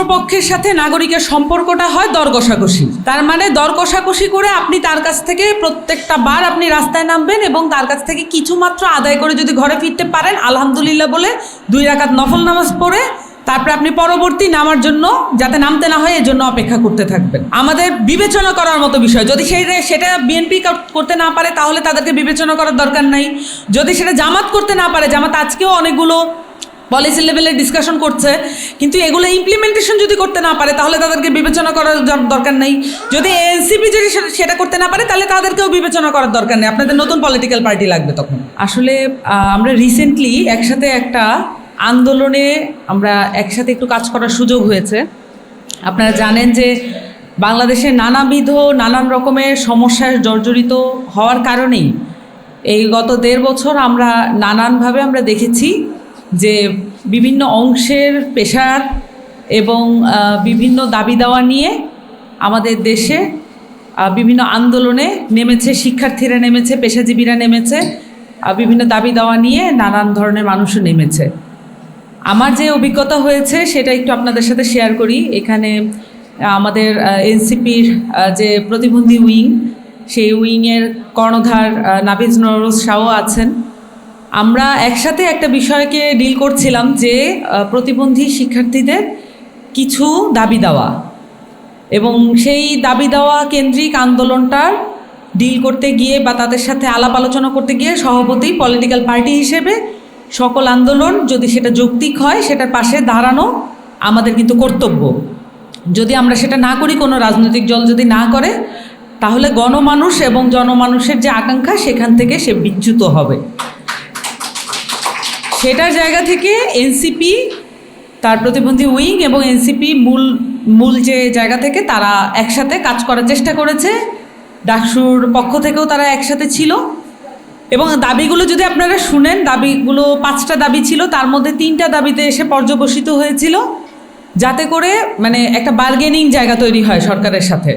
রাষ্ট্রপক্ষের সাথে নাগরিকের সম্পর্কটা হয় দর কষাকষি তার মানে দর কষাকষি করে আপনি তার কাছ থেকে প্রত্যেকটা বার আপনি রাস্তায় নামবেন এবং তার কাছ থেকে কিছু মাত্র আদায় করে যদি ঘরে ফিরতে পারেন, আলহামদুলিল্লাহ বলে দুই রাকাত নফল নামাজ পড়ে তারপরে আপনি পরবর্তী নামার জন্য যাতে নামতে না হয় এর জন্য অপেক্ষা করতে থাকবেন। আমাদের বিবেচনা করার মতো বিষয়, যদি সেই সেটা বিএনপি করতে না পারে, তাহলে তাদেরকে বিবেচনা করার দরকার নাই। যদি সেটা জামাত করতে না পারে, জামাত আজকেও অনেকগুলো পলিসি লেভেলে ডিসকাশন করছে, কিন্তু এগুলো ইমপ্লিমেন্টেশন যদি করতে না পারে, তাহলে তাদেরকে বিবেচনা করার দরকার নেই। যদি এনসিপি যদি সেটা করতে না পারে, তাহলে তাদেরকেও বিবেচনা করার দরকার নেই। আপনাদের নতুন পলিটিক্যাল পার্টি লাগবে তখন। আসলে আমরা রিসেন্টলি একসাথে একটা আন্দোলনে আমরা একসাথে একটু কাজ করার সুযোগ হয়েছে। আপনারা জানেন যে বাংলাদেশে নানাবিধ, নানান রকমের সমস্যায় জর্জরিত হওয়ার কারণেই এই গত দেড় বছর আমরা নানানভাবে আমরা দেখেছি যে বিভিন্ন অংশের পেশার এবং বিভিন্ন দাবি দাওয়া নিয়ে আমাদের দেশে বিভিন্ন আন্দোলনে নেমেছে, শিক্ষার্থীরা নেমেছে, পেশাজীবীরা নেমেছে বিভিন্ন দাবি দাওয়া নিয়ে নানান ধরনের মানুষও নেমেছে। আমার যে অভিজ্ঞতা হয়েছে সেটা একটু আপনাদের সাথে শেয়ার করি। এখানে আমাদের এনসিপির যে প্রতিবন্ধী উইং, সেই উইংয়ের কর্ণধার নাবিজ নরোজ শাহও আছেন। আমরা একসাথে একটা বিষয়কে ডিল করছিলাম যে প্রতিবন্ধী শিক্ষার্থীদের কিছু দাবি দেওয়া। এবং সেই দাবি দেওয়া কেন্দ্রিক আন্দোলনটার ডিল করতে গিয়ে বা তাদের সাথে আলাপ আলোচনা করতে গিয়ে সভাপতি পলিটিক্যাল পার্টি হিসেবে সকল আন্দোলন যদি সেটা যৌক্তিক হয়, সেটার পাশে দাঁড়ানো আমাদের কিন্তু কর্তব্য। যদি আমরা সেটা না করি, কোনো রাজনৈতিক দল যদি না করে, তাহলে গণমানুষ এবং জনমানুষের যে আকাঙ্ক্ষা, সেখান থেকে সে বিচ্যুত হবে। সেটার জায়গা থেকে এনসিপি, তার প্রতিবন্ধী উইং এবং এনসিপি মূল মূল যে জায়গা থেকে তারা একসাথে কাজ করার চেষ্টা করেছে। ডাকসুর পক্ষ থেকেও তারা একসাথে ছিল। এবং দাবিগুলো যদি আপনারা শুনেন, দাবিগুলো পাঁচটা দাবি ছিল, তার মধ্যে তিনটা দাবিতে এসে পর্যবসিত হয়েছিল। যাতে করে মানে একটা বার্গেনিং জায়গা তৈরি হয় সরকারের সাথে।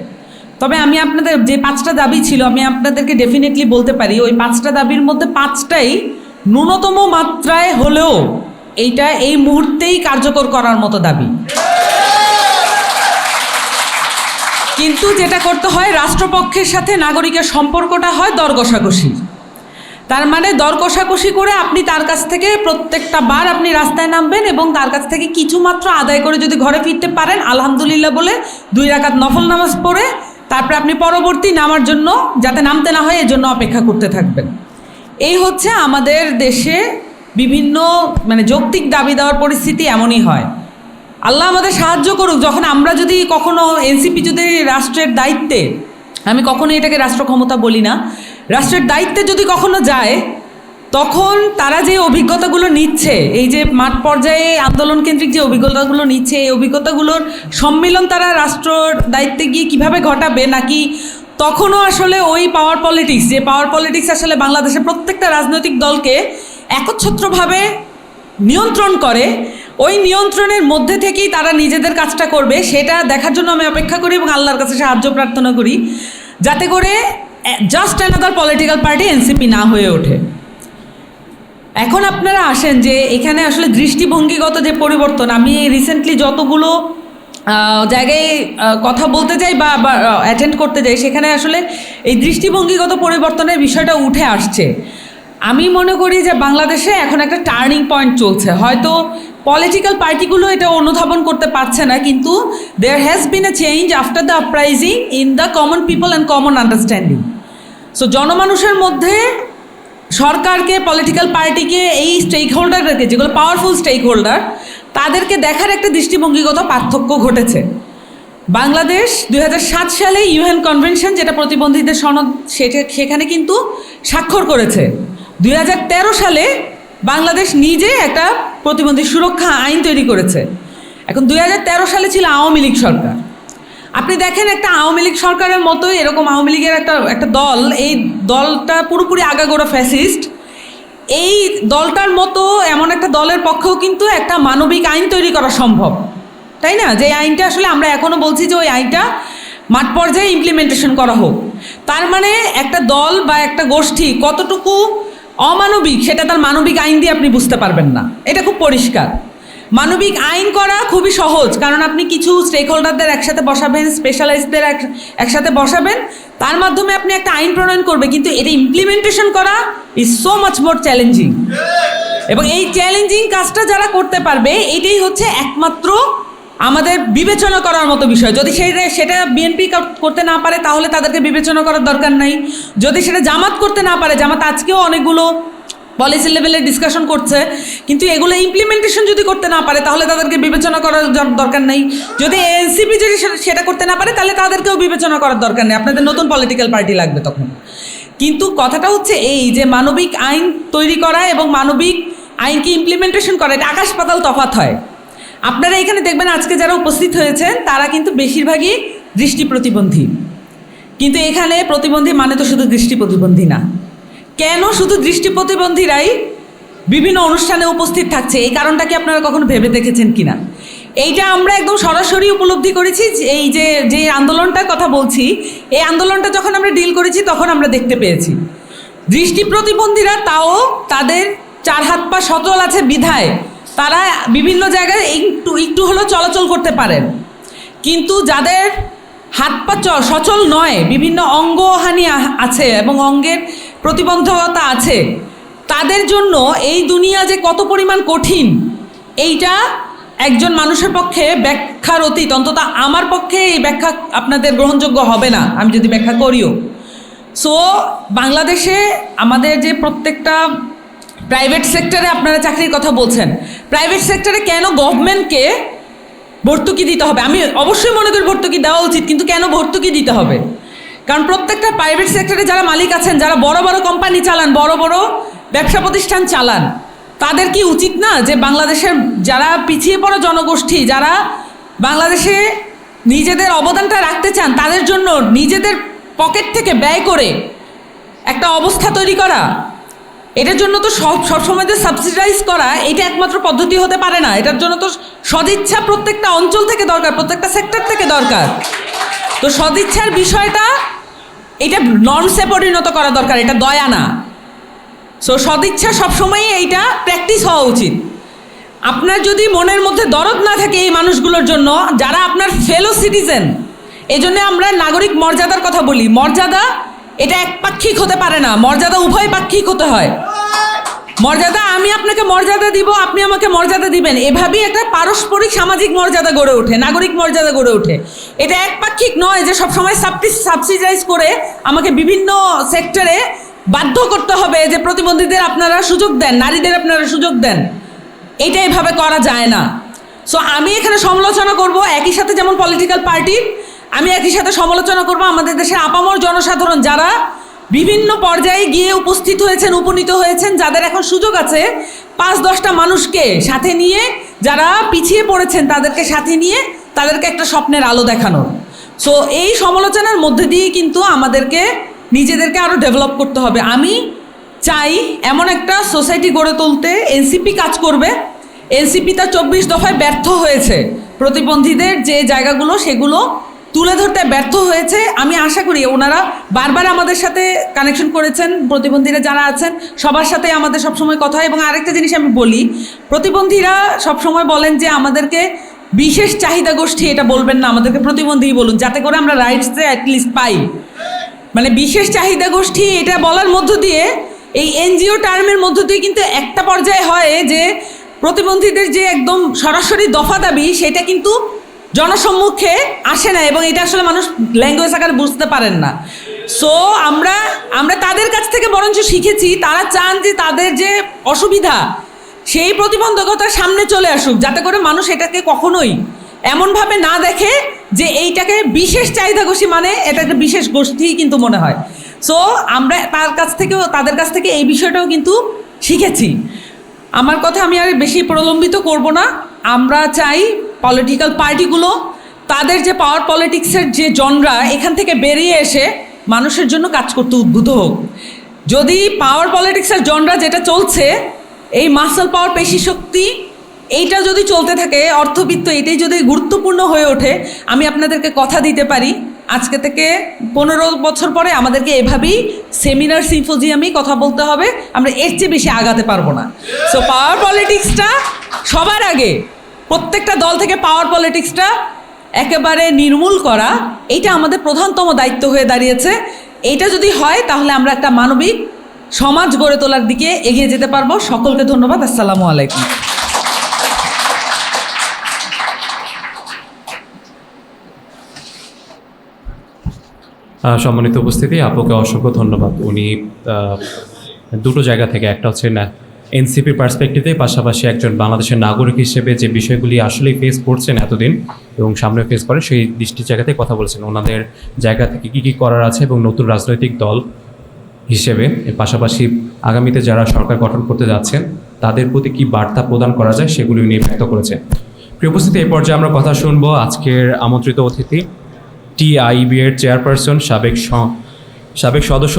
তবে আমি আপনাদের যে পাঁচটা দাবি ছিল, আমি আপনাদেরকে ডেফিনেটলি বলতে পারি, ওই পাঁচটা দাবির মধ্যে পাঁচটাই ন্যূনতম মাত্রায় হলেও এইটা এই মুহূর্তেই কার্যকর করার মতো দাবি। কিন্তু যেটা করতে হয়, রাষ্ট্রপক্ষের সাথে নাগরিকের সম্পর্কটা হয় দর কষাকষি তার মানে দর কষাকষি করে আপনি তার কাছ থেকে প্রত্যেকটা বার আপনি রাস্তায় নামবেন এবং তার কাছ থেকে কিছু মাত্র আদায় করে যদি ঘরে ফিরতে পারেন, আলহামদুলিল্লাহ বলে দুই রাকাত নফল নামাজ পড়ে, তারপরে আপনি পরবর্তী নামার জন্য, যাতে নামতে না হয়, এর জন্য অপেক্ষা করতে থাকবেন। এই হচ্ছে আমাদের দেশে বিভিন্ন মানে যৌক্তিক দাবি দেওয়ার পরিস্থিতি এমনই হয়। আল্লাহ আমাদের সাহায্য করুক, যখন আমরা যদি কখনো এনসিপি যদি রাষ্ট্রের দায়িত্বে, আমি কখনো এটাকে রাষ্ট্র ক্ষমতা বলি না, রাষ্ট্রের দায়িত্বে যদি কখনো যায়, তখন তারা যে অভিজ্ঞতাগুলো নিচ্ছে, এই যে মাঠ পর্যায়ে আন্দোলন কেন্দ্রিক যে অভিজ্ঞতাগুলো নিচ্ছে, এই অভিজ্ঞতাগুলোর সম্মিলন তারা রাষ্ট্রর দায়িত্বে গিয়ে কীভাবে ঘটাবে, নাকি তখনও আসলে ওই পাওয়ার পলিটিক্স যে পাওয়ার পলিটিক্স আসলে বাংলাদেশের প্রত্যেকটা রাজনৈতিক দলকে একচ্ছত্রভাবে নিয়ন্ত্রণ করে, ওই নিয়ন্ত্রণের মধ্যে থেকেই তারা নিজেদের কাজটা করবে, সেটা দেখার জন্য আমি অপেক্ষা করি এবং আল্লাহর কাছে সাহায্য প্রার্থনা করি, যাতে করে just another political party NCP না হয়ে ওঠে। এখন আপনারা আসেন যে এখানে আসলে দৃষ্টিভঙ্গিগত যে পরিবর্তন, আমি রিসেন্টলি যতগুলো জায়গায় কথা বলতে যাই বা অ্যাটেন্ড করতে যাই, সেখানে আসলে এই দৃষ্টিভঙ্গিগত পরিবর্তনের বিষয়টা উঠে আসছে। আমি মনে করি যে বাংলাদেশে এখন একটা টার্নিং পয়েন্ট চলছে। হয়তো পলিটিক্যাল পার্টিগুলো এটা অনুধাবন করতে পারছে না, কিন্তু there has been a change after the uprising in the common people and common understanding so জনমানুষের মধ্যে সরকারকে পলিটিক্যাল পার্টিকে এই স্টেক হোল্ডারদেরকে যেগুলো পাওয়ারফুল স্টেক হোল্ডার তাদেরকে দেখার একটা দৃষ্টিভঙ্গিগত পার্থক্য ঘটেছে। বাংলাদেশ দুই হাজার সাত সালে ইউএন কনভেনশন যেটা প্রতিবন্ধীদের সনদ, সেটা সেখানে কিন্তু স্বাক্ষর করেছে। দুই হাজার তেরো সালে বাংলাদেশ নিজে একটা প্রতিবন্ধী সুরক্ষা আইন তৈরি করেছে। এখন দুই হাজার তেরো সালে ছিল আওয়ামী লীগ সরকার। আপনি দেখেন একটা আওয়ামী লীগ সরকারের মতোই এরকম আওয়ামী লীগের একটা একটা দল, এই দলটা পুরোপুরি আগাগোড়া ফ্যাসিস্ট। এই দলটার মতো এমন একটা দলের পক্ষেও কিন্তু একটা মানবিক আইন তৈরি করা সম্ভব, তাই না? যে আইনটা আসলে আমরা এখনও বলছি যে ওই আইনটা মাঠ পর্যায়ে ইমপ্লিমেন্টেশন করা হোক। তার মানে একটা দল বা একটা গোষ্ঠী কতটুকু অমানবিক সেটা তার মানবিক আইন দিয়ে আপনি বুঝতে পারবেন না। এটা খুব পরিষ্কার। মানবিক আইন করা খুবই সহজ, কারণ আপনি কিছু স্টেক হোল্ডারদের একসাথে বসাবেন স্পেশালাইজদের একসাথে বসাবেন তার মাধ্যমে আপনি একটা আইন প্রণয়ন করবে, কিন্তু এটা ইমপ্লিমেন্টেশন করা is so much more challenging এবং এই চ্যালেঞ্জিং কাজটা যারা করতে পারবে, এটাই হচ্ছে একমাত্র আমাদের বিবেচনা করার মতো বিষয়। যদি সেটা সেটা বিএনপি করতে না পারে, তাহলে তাদেরকে বিবেচনা করার দরকার নাই। যদি সেটা জামাত করতে না পারে, জামাত আজকেও অনেকগুলো পলিসি লেভেলে ডিসকাশন করছে। কিন্তু এগুলো ইমপ্লিমেন্টেশন যদি করতে না পারে, তাহলে তাদেরকে বিবেচনা করার দরকার নেই। যদি এনসিপি যদি সেটা করতে না পারে, তাহলে তাদেরকেও বিবেচনা করার দরকার নেই। আপনাদের নতুন পলিটিক্যাল পার্টি লাগবে তখন। কিন্তু কথাটা হচ্ছে এই যে মানবিক আইন তৈরি করা এবং মানবিক আইনকে ইমপ্লিমেন্টেশন করা, এটা আকাশ পাতাল তফাত হয়। আপনারা এখানে দেখবেন আজকে যারা উপস্থিত হয়েছেন, তারা কিন্তু বেশিরভাগই দৃষ্টি প্রতিবন্ধী। কিন্তু এখানে প্রতিবন্ধী মানে তো শুধু দৃষ্টি প্রতিবন্ধী না। কেন শুধু দৃষ্টি প্রতিবন্ধীরাই বিভিন্ন অনুষ্ঠানে উপস্থিত থাকছে? এই কারণটা কি আপনারা কখনো ভেবে দেখেছেন কিনা? এইটা আমরা একদম সরাসরি উপলব্ধি করেছি এই যে যে আন্দোলনটার কথা বলছি, এই আন্দোলনটা যখন আমরা ডিল করেছি, তখন আমরা দেখতে পেয়েছি। দৃষ্টি প্রতিবন্ধীরা তাও তাদের চার হাত পা সচল আছে বিধায়। তারা বিভিন্ন জায়গায় একটু একটু হলেও চলাচল করতে পারেন। কিন্তু যাদের হাত পা সচল নয়, বিভিন্ন অঙ্গহানি আছে এবং অঙ্গের প্রতিবন্ধকতা আছে। তাদের জন্য এই দুনিয়া যে কত পরিমাণ কঠিন, এইটা একজন মানুষের পক্ষে ব্যাখ্যার অতীত অন্তত আমার পক্ষে এই ব্যাখ্যা আপনাদের গ্রহণযোগ্য হবে না, আমি যদি ব্যাখ্যা করিও। সো বাংলাদেশে আমাদের যে প্রত্যেকটা প্রাইভেট সেক্টরে আপনারা চাকরির কথা বলছেন প্রাইভেট সেক্টরে কেন গভর্নমেন্টকে ভর্তুকি দিতে হবে? আমি অবশ্যই মনে করি ভর্তুকি দেওয়া উচিত, কিন্তু কেন ভর্তুকি দিতে হবে? কারণ প্রত্যেকটা প্রাইভেট সেক্টরে যারা মালিক আছেন, যারা বড় বড় কোম্পানি চালান, বড় বড় ব্যবসা প্রতিষ্ঠান চালান, তাদের কি উচিত না যে বাংলাদেশের যারা পিছিয়ে পড়া জনগোষ্ঠী, যারা বাংলাদেশে নিজেদের অবদানটা রাখতে চান, তাদের জন্য নিজেদের পকেট থেকে ব্যয় করে একটা অবস্থা তৈরি করা, এটার জন্য তো সব সবসময় যে সাবসিডাইজ করা, এটা একমাত্র পদ্ধতি হতে পারে না। এটার জন্য তো সদিচ্ছা প্রত্যেকটা অঞ্চল থেকে দরকার, প্রত্যেকটা সেক্টর থেকে দরকার। তো সদিচ্ছার বিষয়টা এটা নর্মসে পরিণত করা দরকার, এটা দয়া না। সো সদিচ্ছা সবসময়ই এইটা প্র্যাকটিস হওয়া উচিত। আপনার যদি মনের মধ্যে দরদ না থাকে এই মানুষগুলোর জন্য, যারা আপনার ফেলো সিটিজেন এই জন্য আমরা নাগরিক মর্যাদার কথা বলি। মর্যাদা এটা একপাক্ষিক হতে পারে না, মর্যাদা উভয় পাক্ষিক হতে হয়। মর্যাদা, আমি আপনাকে মর্যাদা দিব, আপনি আমাকে মর্যাদা দিবেন। এভাবেই একটা পারস্পরিক সামাজিক মর্যাদা গড়ে ওঠে, নাগরিক মর্যাদা গড়ে ওঠে। এটা একপাক্ষিক নয় যে সবসময় সাবসিডাইজ করে আমাকে বিভিন্ন সেক্টরে বাধ্য করতে হবে যে প্রতিবন্ধীদের আপনারা সুযোগ দেন, নারীদের আপনারা সুযোগ দেন। এটা এভাবে করা যায় না। সো আমি এখানে সমালোচনা করব, একই সাথে যেমন পলিটিক্যাল পার্টির আমি একই সাথে সমালোচনা করব আমাদের দেশের আপামর জনসাধারণ যারা বিভিন্ন পর্যায়ে গিয়ে উপস্থিত হয়েছেন, উপনীত হয়েছেন, যাদের এখন সুযোগ আছে। পাঁচ দশটা মানুষকে সাথে নিয়ে, যারা পিছিয়ে পড়েছেন তাদেরকে সাথে নিয়ে তাদেরকে একটা স্বপ্নের আলো দেখানোর সো এই সমালোচনার মধ্যে দিয়ে কিন্তু আমাদেরকে, নিজেদেরকে আরও ডেভেলপ করতে হবে। আমি চাই এমন একটা সোসাইটি গড়ে তুলতে এনসিপি কাজ করবে। এনসিপি তার চব্বিশ দফায় ব্যর্থ হয়েছে। প্রতিবন্ধীদের যে জায়গাগুলো, সেগুলো তুলে ধরতে ব্যর্থ হয়েছে। আমি আশা করি ওনারা বারবার আমাদের সাথে কানেকশন করেছেন, প্রতিবন্ধীরা যারা আছেন, সবার সাথে আমাদের সবসময় কথা হয়। এবং আরেকটা জিনিস আমি বলি, প্রতিবন্ধীরা সবসময় বলেন যে আমাদেরকে বিশেষ চাহিদা গোষ্ঠী এটা বলবেন না, আমাদেরকে প্রতিবন্ধী বলুন, যাতে করে আমরা রাইটসে অ্যাটলিস্ট পাই। মানে বিশেষ চাহিদা গোষ্ঠী এটা বলার মধ্য দিয়ে, এই এনজিও টার্মের মধ্য দিয়ে কিন্তু একটা পর্যায়ে হয় যে প্রতিবন্ধীদের যে একদম সরাসরি দফা দাবি, সেটা কিন্তু জনসম্মুখে আসে না এবং এটা আসলে মানুষ ল্যাঙ্গুয়েজ আকারে বুঝতে পারেন না। সো আমরা আমরা তাদের কাছ থেকে বরঞ্চ শিখেছি, তারা চান যে তাদের যে অসুবিধা, সেই প্রতিবন্ধকতার সামনে চলে আসুক, যাতে করে মানুষ এটাকে কখনোই এমনভাবে না দেখে যে এইটাকে বিশেষ চাহিদা গোষ্ঠী মানে এটা একটা বিশেষ গোষ্ঠীই কিন্তু মনে হয়। সো আমরা তার কাছ থেকেও, তাদের কাছ থেকে এই বিষয়টাও কিন্তু শিখেছি। আমার কথা আমি আর বেশি প্রলম্বিত করব না। আমরা চাই পলিটিক্যাল পার্টিগুলো তাদের যে পাওয়ার পলিটিক্সের যে জনরা এখান থেকে বেরিয়ে এসে মানুষের জন্য কাজ করতে উদ্বুদ্ধ হোক। যদি পাওয়ার পলিটিক্সের জনরা যেটা চলছে, এই মাসেল পাওয়ার পেশি শক্তি, এইটা যদি চলতে থাকে, অর্থবিত্ত, এটাই যদি গুরুত্বপূর্ণ হয়ে ওঠে, আমি আপনাদেরকে কথা দিতে পারি। আজকে থেকে পনেরো বছর পরে আমাদেরকে এভাবেই সেমিনার সিম্পোজিয়ামেই কথা বলতে হবে। আমরা এর চেয়ে বেশি আগাতে পারব না। সো পাওয়ার পলিটিক্সটা সবার আগে। প্রত্যেকটা দল থেকে পাওয়ার পলিটিক্সটা একেবারে নির্মূল করা, এইটা আমাদের প্রধানতম দায়িত্ব হয়ে দাঁড়িয়েছে। এইটা যদি হয়, তাহলে আমরা একটা মানবিক সমাজ গড়ে তোলার দিকে এগিয়ে যেতে পারব। সকলকে ধন্যবাদ, আসসালামু আলাইকুম। সম্মানিত উপস্থিতি, আপুকে অসংখ্য ধন্যবাদ। উনি দুটো জায়গা থেকে, একটা হচ্ছে এনসিপির পার্সপেক্টিভে পাশাপাশি একজন বাংলাদেশের নাগরিক হিসেবে যে বিষয়গুলি আসলেই ফেস করছেন এতদিন এবং সামনে ফেস করে সেই দৃষ্টির জায়গাতে কথা বলছেন। ওনাদের জায়গা থেকে কী কী করার আছে এবং নতুন রাজনৈতিক দল হিসেবে পাশাপাশি আগামীতে যারা সরকার গঠন করতে যাচ্ছেন, তাদের প্রতি কি বার্তা প্রদান করা যায় সেগুলি উনি ব্যক্ত করেছেন। প্রিয় উপস্থিতি এই পর্যায়ে আমরা কথা শুনব আজকের আমন্ত্রিত অতিথি টিআইবি এর চেয়ারপারসন সাবেক সাবেক সদস্য